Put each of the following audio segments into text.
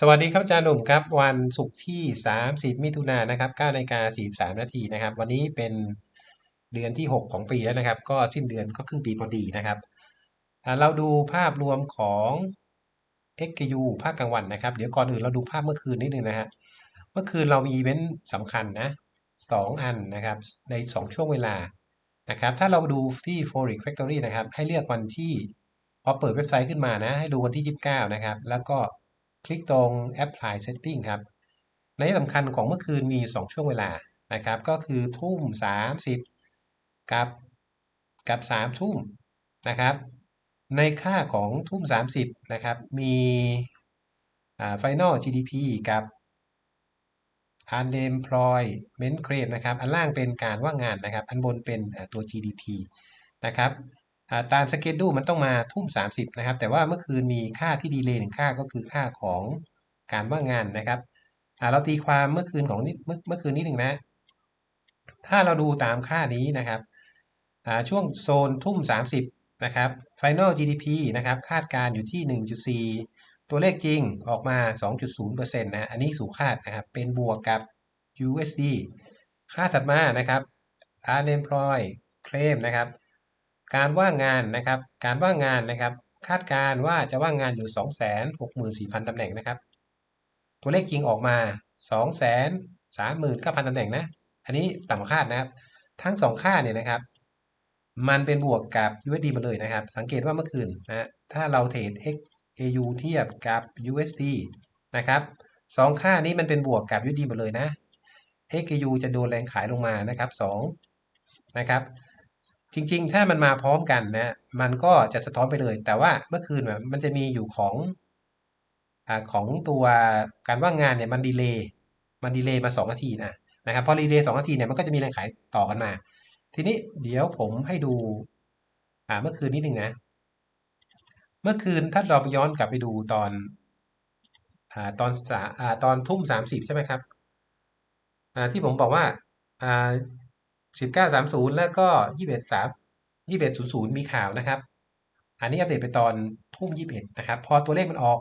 สวัสดีครับอาจารย์หนุ่มครับ วันศุกร์ที่ 30 มิถุนายนนะครับ9นาฬิกา43 นาทีนะครับ วันนี้เป็นเดือนที่ 6 ของปีแล้วนะครับ ก็สิ้นเดือนก็ครึ่งปีพอดีนะครับ เราดูภาพรวมของ XKU ภาคกลางวันนะครับ เดี๋ยวก่อนอื่นเราดูภาพเมื่อคืนนิดนึงนะฮะเมื่อคืนเรามีอีเวนต์สำคัญนะ2อันนะครับ ใน 2 ช่วงเวลานะครับ ถ้าเราดูที่ Forex Factory นะครับ ให้เลือกวันที่พอเปิดเว็บไซต์ขึ้นมานะ ให้ดูวันที่ 29 นะครับ แล้วก็ คลิกตรง apply setting ครับ ในสำคัญของเมื่อคืนมี 2 ช่วงเวลานะครับ ก็คือทุ่ม 30 กับกับ 3 ทุ่มนะครับ ในค่าของทุ่ม 30 นะครับ มีอ่า final GDP กับ unemployment claim นะครับ อันล่างเป็นการว่างงานนะครับ อันบนเป็นตัว GDP นะครับ ตามสเกจดูมันต้องมาทุ่ม 30 นะครับ แต่ว่าเมื่อคืนมีค่าที่ดีเลย์หนึ่งค่าก็คือค่าของการว่างงานนะครับเราตีความเมื่อคืนของเมื่อเมื่อคืนนี้หนึ่งนะ ถ้าเราดูตามค่านี้นะครับช่วงโซนทุ่ม 30 นะครับ Final GDP นะครับ คาดการอยู่ที่ 1.4 ตัวเลขจริงออกมา 2.0%นะอันนี้สู่คาดนะครับ เป็นบวกกับ USD ค่าถัดมานะครับ unemployed claim นะครับ การว่างงานนะครับ การว่างงานนะครับ คาดการว่าจะว่างงานอยู่ 264,000ตำแหน่งนะครับ ตัวเลขจริงออกมา 239,000ตำแหน่งนะ อันนี้ต่ำคาดนะครับ ทั้ง 2 ค่าเนี่ยนะครับ มันเป็นบวกกับ USD มาเลยนะครับ สังเกตว่าเมื่อคืนนะ ถ้าเราเทรด XAU เทียบกับ USD นะครับสองค่านี้มันเป็นบวกกับ USD หมดเลยนะ XAU จะโดนแรงขายลงมานะครับ2นะครับ จริงๆ ถ้ามันมาพร้อมกันนะ มันก็จะสะท้อนไปเลย แต่ว่าเมื่อคืนมันจะมีอยู่ของอของตัวการว่างงานเนี่ยมันดีเลย์มันดีเลย์มา2นาทีนะนะครับพอดีเลย์สนาทีเนี่ยมันก็จะมีแรงขายต่อกันมา ทีนี้เดี๋ยวผมให้ดูอ่าเมื่อคืนนิดหนึ่งนะ เมื่อคืนถ้าเราย้อนกลับไปดูตอนอ่าตอนสาอ่าตอนทุ่มสามสิบใช่ไหมครับอ่าที่ผมบอกว่าอ่า สิบเก้าสามศูนย์แล้วก็ยี่สิบเอ็ดสามยี่สิบศูนย์ศูนย์มีข่าวนะครับ อันนี้อัปเดตไปตอนทุ่มยี่สิบนะครับ พอตัวเลขมันออก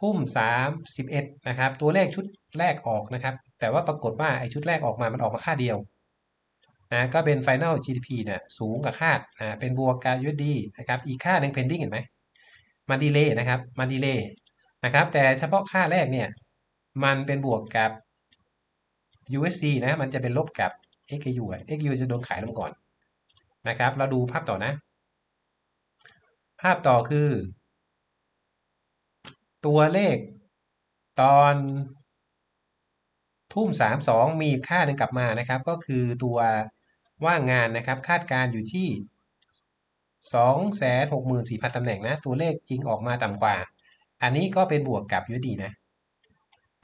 ทุ่มสามสิบเอ็ดนะครับ ตัวเลขชุดแรกออกนะครับ แต่ว่าปรากฏว่าไอชุดแรกออกมา มันออกมาค่าเดียวนะก็เป็น Final GDP เนี่ยสูงกับคาดนะเป็นบวกกับ USD นะครับ อีกค่าหนึ่ง pending เห็นไหมมันดีเลย์นะครับมันดีเลย์นะครับ แต่เฉพาะค่าแรกเนี่ย มันเป็นบวกกับ USD นะ มันจะเป็นลบกับ XU XU จะโดนขายลงก่อนนะครับ เราดูภาพต่อนะ ภาพต่อคือ ตัวเลขตอนทุ่ม 32 มีค่าหนึ่งกลับมานะครับ ก็คือตัวว่างงานนะครับ คาดการอยู่ที่ 264,000ตำแหน่งนะ ตัวเลขจริงออกมาต่ำกว่า อันนี้ก็เป็นบวกกับยูดีนะ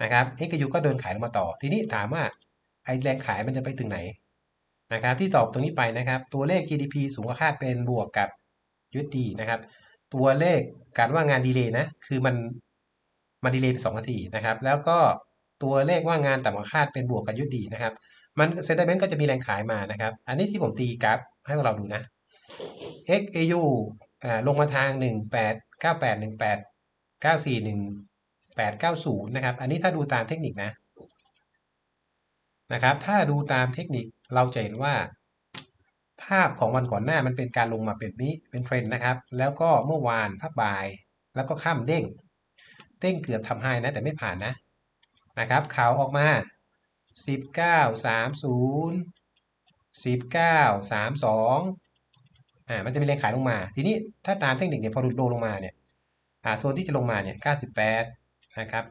นะครับ XU ก็เดินขายลงมาต่อ ทีนี้ถามว่า แรงขายมันจะไปถึงไหนนะครับที่ตอบตรงนี้ไปนะครับ ตัวเลข GDP สูงกว่าคาดเป็นบวกกับ USD นะครับ ตัวเลขการว่างงานดีเลย์นะคือมันมันดีเลย์ไปสองนาทีนะครับ แล้วก็ตัวเลขว่างงานต่ำกว่าคาดเป็นบวกกับ USD นะครับ มันเซนติเมนต์ก็จะมีแรงขายมานะครับ อันนี้ที่ผมตีกราฟให้พวกเราดูนะ XAU อ่าลงมาทาง 1898 18 94 1890 นะครับ อันนี้ถ้าดูตามเทคนิคนะ นะครับ ถ้าดูตามเทคนิคเราจะเห็นว่า ภาพของวันก่อนหน้ามันเป็นการลงมาเป็นนี้เป็นเทรนนะครับ แล้วก็เมื่อวานภาพบ่าย แล้วก็ข้ามเด้ง เด้งเกือบทำไฮนะแต่ไม่ผ่านนะนะครับข่าวออกมา 19 30 19 32อ่า มันจะมีแรงขายลงมา ทีนี้ถ้าตามเทคนิคเนี่ยพอหลุดโลลงมาเนี่ย อ่า โซนที่จะลงมาเนี่ย 98 นะครับ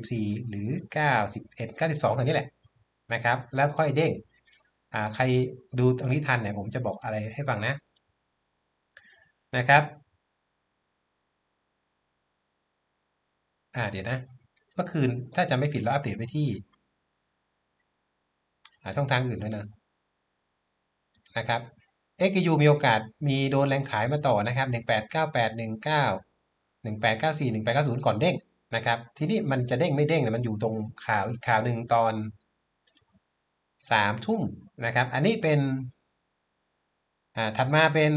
94 หรือ 91 92ตรงนี้แหละ นะครับ แล้วค่อยเด้งอ่าใครดูตรงนี้ทันเนี่ยผมจะบอกอะไรให้ฟังนะนะครับอ่าเดี๋ยวนะเมื่อคืนถ้าจำไม่ผิดเราอัปเดตไปที่ช่องทางอื่นด้วยนะนะครับ XU มีโอกาสมีโดนแรงขายมาต่อนะครับ189819 1894 1890 ก่อนเด้งนะครับ ทีนี้มันจะเด้งไม่เด้งเนี่ยมันอยู่ตรงข่าวอีกข่าวหนึ่งตอน สามทุ่มนะครับ อันนี้เป็นอ่าถัดมาเป็น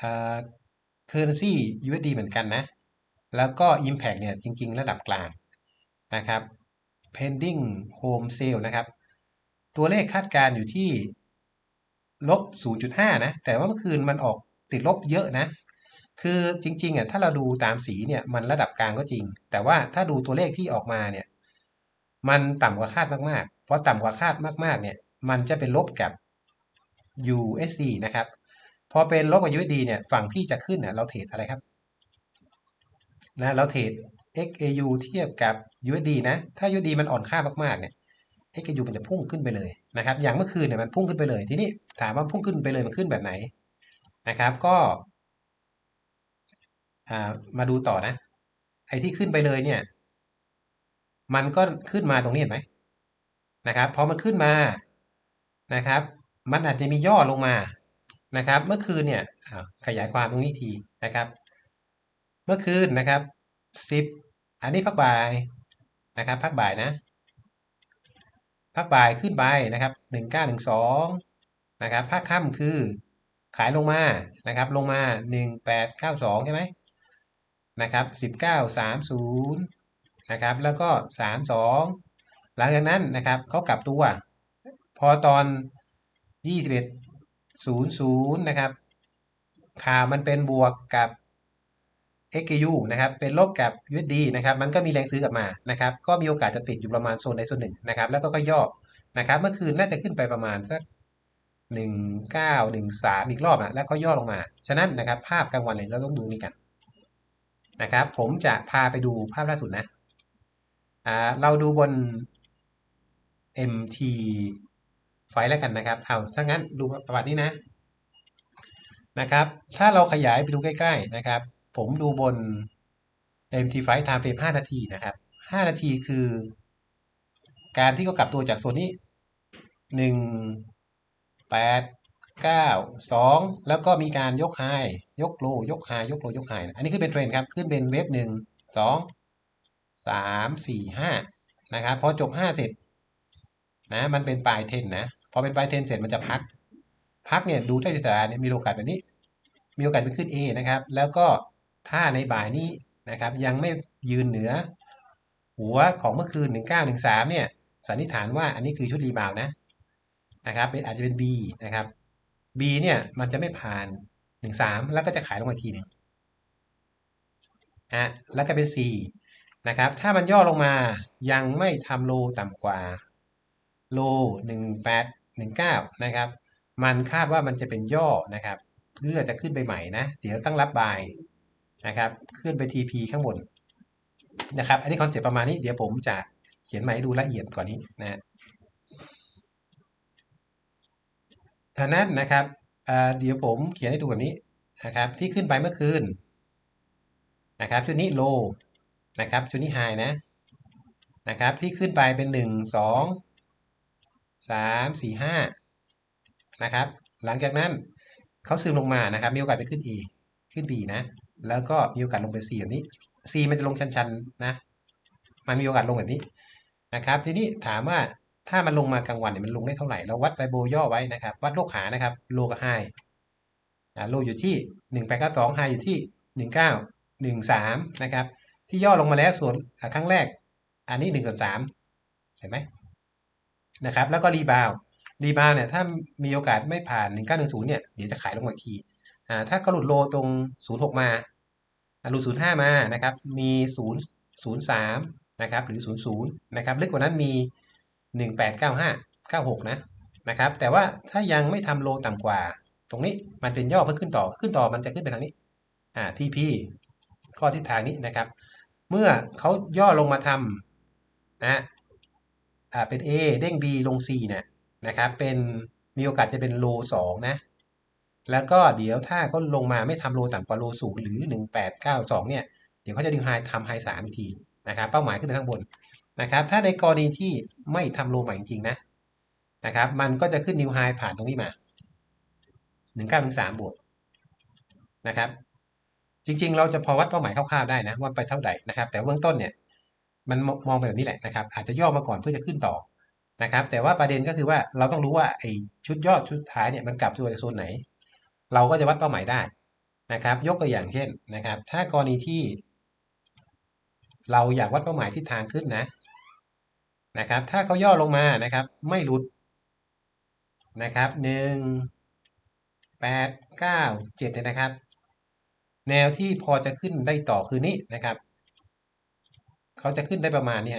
อ่า currency USD เหมือนกันนะ แล้วก็ Impact เนี่ยจริง ๆ ระดับกลางนะครับ pending home sale นะครับ ตัวเลขคาดการณ์อยู่ที่ลบ 0.5 นะ แต่ว่าเมื่อคืนมันออกติดลบเยอะนะ คือจริงๆอะถ้าเราดูตามสีเนี่ยมันระดับกลางก็จริง แต่ว่าถ้าดูตัวเลขที่ออกมาเนี่ย มันต่ำกว่าคาดมากๆ เพราะต่ำกว่าคาดมากๆ เนี่ย มันจะเป็นลบกับ USD นะครับ พอเป็นลบกับ USD เนี่ย ฝั่งที่จะขึ้นเนี่ยเราเทรดอะไรครับ นะ เราเทรด XAU เทียบกับ USD นะ ถ้า USD มันอ่อนค่ามากๆ เนี่ย XAU มันจะพุ่งขึ้นไปเลยนะครับ อย่างเมื่อคืนเนี่ยมันพุ่งขึ้นไปเลย ทีนี้ถามว่าพุ่งขึ้นไปเลยมันขึ้นแบบไหนนะครับ ก็มาดูต่อนะ ไอ้ที่ขึ้นไปเลยเนี่ย มันก็ขึ้นมาตรงนี้เห็นไหมนะครับพอมันขึ้นมานะครับ มันอาจจะมีย่อลงมานะครับ เมื่อคืนเนี่ยขยายความตรงนี้ทีนะครับ เมื่อคืนนะครับสิบอันนี้พักบ่ายนะครับพักบ่ายนะพักบ่ายขึ้นไปนะครับหนึ่งเก้าหนึ่งสองนะครับภาคค่ำคือขายลงมานะครับ ลงมาหนึ่งแปดเก้าสองใช่ไหมนะครับสิบเก้าสามศูนย์ นะครับ แล้วก็สามสองหลังจากนั้นนะครับเขากลับตัว พอตอนยี่สิบเอ็ดศูนย์ศูนย์นะครับข่ามันเป็นบวกกับ XKU นะครับ เป็นลบกับ USD นะครับ มันก็มีแรงซื้อกลับมานะครับ ก็มีโอกาสจะติดอยู่ประมาณโซนใดโซนหนึ่งนะครับ แล้วก็ก็ย่อนะครับ เมื่อคืนน่าจะขึ้นไปประมาณสักหนึ่งเก้าหนึ่งสามอีกรอบนะแล้วก็ย่อลงมา ฉะนั้นนะครับ ภาพกลางวันเนี่ยเราต้องดูนี่กันนะครับ ผมจะพาไปดูภาพล่าสุดนะ เราดูบน MT ไฟแล้วกันนะครับเอาถ้างั้นดูประวัตินี้นะนะครับ ถ้าเราขยายไปดูใกล้ ๆนะครับ ผมดูบน MT5 Time Frame 5นาทีนะครับ 5 นาทีคือ การที่เขากลับตัวจากโซนนี้ 1 8 9 2 แล้วก็มีการยกไฮยกโลยกไฮยกโลยกไฮอันนี้ขึ้นเป็นเทรนครับ ขึ้นเป็นเวฟ 1 2 3 4 5นะครับพอจบ5เสร็จนะมันเป็นปลายเทนนะพอเป็นปลายเทนเสร็จมันจะพัก พักเนี่ยดูใต้สาเนี่ยมีโอกาสแบบนี้ มีโอกาสไปขึ้น A นะครับ แล้วก็ถ้าในบ่ายนี้นะครับ ยังไม่ยืนเหนือ หัวของเมื่อคืน 1913 เนี่ยสันนิษฐานว่าอันนี้คือชุดรีบาวนะนะครับเป็นอาจจะเป็น B นะครับ B เนี่ยมันจะไม่ผ่าน 13 แล้วก็จะขายลงมาทีหนึ่งอะแล้วก็เป็น C นะครับ ถ้ามันย่อลงมายังไม่ทำโลต่ำกว่าโล1819 นะครับ มันคาดว่ามันจะเป็นย่อนะครับ เพื่อจะขึ้นไปใหม่นะ เดี๋ยวตั้งรับบายนะครับ ขึ้นไป TP ข้างบนนะครับ อันนี้คอนเซ็ปต์ประมาณนี้ เดี๋ยวผมจะเขียนใหม่ดูละเอียดกว่านี้นะท่านั้นนะครับเดี๋ยวผมเขียนให้ดูแบบนี้นะครับ ที่ขึ้นไปเมื่อคืนนะครับชุดนี้โล นะครับชุดนี้ไฮนะนะครับที่ขึ้นไปเป็นหนึ่งสองสามสี่ห้านะครับหลังจากนั้นเขาซึมลงมานะครับมีโอกาสไปขึ้น E ขึ้น B นะแล้วก็มีโอกาสลงไป C แบบนี้ C มันจะลงชันๆนะมันมีโอกาสลงแบบนี้นะครับทีนี้ถามว่าถ้ามันลงมากลางวันเนี่ยมันลงได้เท่าไหร่ เราวัดไฟโบย่อไว้นะครับ วัดโลกหานะครับ โลกับไฮโลอยู่ที่หนึ่งแปดเก้าสองไฮอยู่ที่หนึ่งเก้าหนึ่งสามนะครับ ที่ย่อลงมาแล้วส่วนครั้งแรก อันนี้หนึ่งส่วนสามเห็นไหมนะครับ แล้วก็รีบาวรีบาวเนี่ยถ้ามีโอกาสไม่ผ่านหนึ่งเก้าหนึ่งศูนย์เนี่ยเดี๋ยวจะขายลงมาทีอ่าถ้าก็หลุดโลตรงศูนย์หกมาหลุดศูนย์ห้ามานะครับ มีศูนย์ศูนย์สามนะครับ หรือศูนย์ศูนย์นะครับ ลึกกว่านั้นมีหนึ่งแปดเก้าห้าเก้าหกนะนะครับ แต่ว่าถ้ายังไม่ทำโลต่ำกว่า ตรงนี้มันเป็นย่อเพื่อขึ้นต่อขึ้นต่อมันจะขึ้นไปทางนี้อ่าทีพีข้อทิศทางนี้นะครับ เมื่อเขาย่อลงมาทำนะอ่าเป็น A เด้ง B ลง C เนี่ยนะครับเป็นมีโอกาสจะเป็นโลสองนะ แล้วก็เดี๋ยวถ้าเขาลงมาไม่ทำโลต่ำกว่าโลสูงหรือหนึ่งแปดเก้าสองเนี่ย เดี๋ยวเขาจะดึงไฮทำไฮสามอีกทีนะครับเป้าหมายขึ้นไปข้างบนนะครับ ถ้าในกรณีที่ไม่ทำโลใหม่จริงๆนะนะครับ มันก็จะขึ้นนิวไฮผ่านตรงนี้มาหนึ่งเก้าถึงสามบวกนะครับ จริง ๆ เราจะพอวัดเป้าหมายคร่าวๆได้นะว่าไปเท่าไหร่นะครับ แต่เบื้องต้นเนี่ยมันมองไปแบบนี้แหละนะครับ อาจจะย่อมาก่อนเพื่อจะขึ้นต่อนะครับ แต่ว่าประเด็นก็คือว่าเราต้องรู้ว่าไอ้ชุดยอดชุดท้ายเนี่ยมันกลับตัวจากโซนไหน เราก็จะวัดเป้าหมายได้นะครับ ยกตัวอย่างเช่นนะครับ ถ้ากรณีที่ เราอยากวัดเป้าหมายทิศทางขึ้นนะนะครับ ถ้าเขาย่อลงมานะครับ ไม่หลุดนะครับหนึ่งแปดเก้าเจ็ดเนี่ยนะครับ แนวที่พอจะขึ้นได้ต่อคือนี้นะครับเขาจะขึ้นได้ประมาณนี้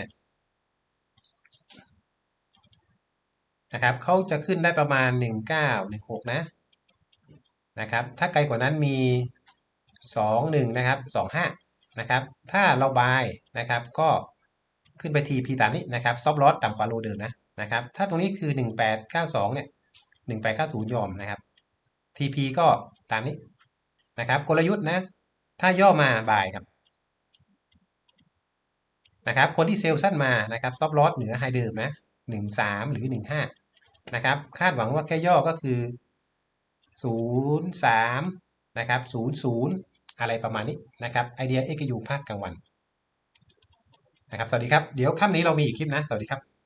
นะครับเขาจะขึ้นได้ประมาณหนึ่งเก้าหนึ่งหกนะนะครับ ถ้าไกลกว่านั้นมีสองหนึ่งนะครับสองห้านะครับ ถ้าเราบายนะครับก็ขึ้นไปทีพีตามนี้นะครับ ซอฟลอสต่ำกว่าโลเดิมนะนะครับ ถ้าตรงนี้คือหนึ่งแปดเก้าสองเนี่ยหนึ่งแปดเก้าศูนย์ยอมนะครับ TP ก็ตามนี้ นะครับกลยุทธ์นะ ถ้าย่อมาบ่ายครับนะครับคนที่เซลล์สั้นมานะครับซอฟลอสเหนือไฮเดิมนะหนึ่งสามหรือหนึ่งห้านะครับคาดหวังว่าแค่ย่อก็คือศูนย์สามนะครับศูนย์ศูนย์อะไรประมาณนี้นะครับไอเดียเอ็กยูภาคกลางวันนะครับสวัสดีครับ เดี๋ยวค่ำนี้เรามีอีกคลิปนะ สวัสดีครับ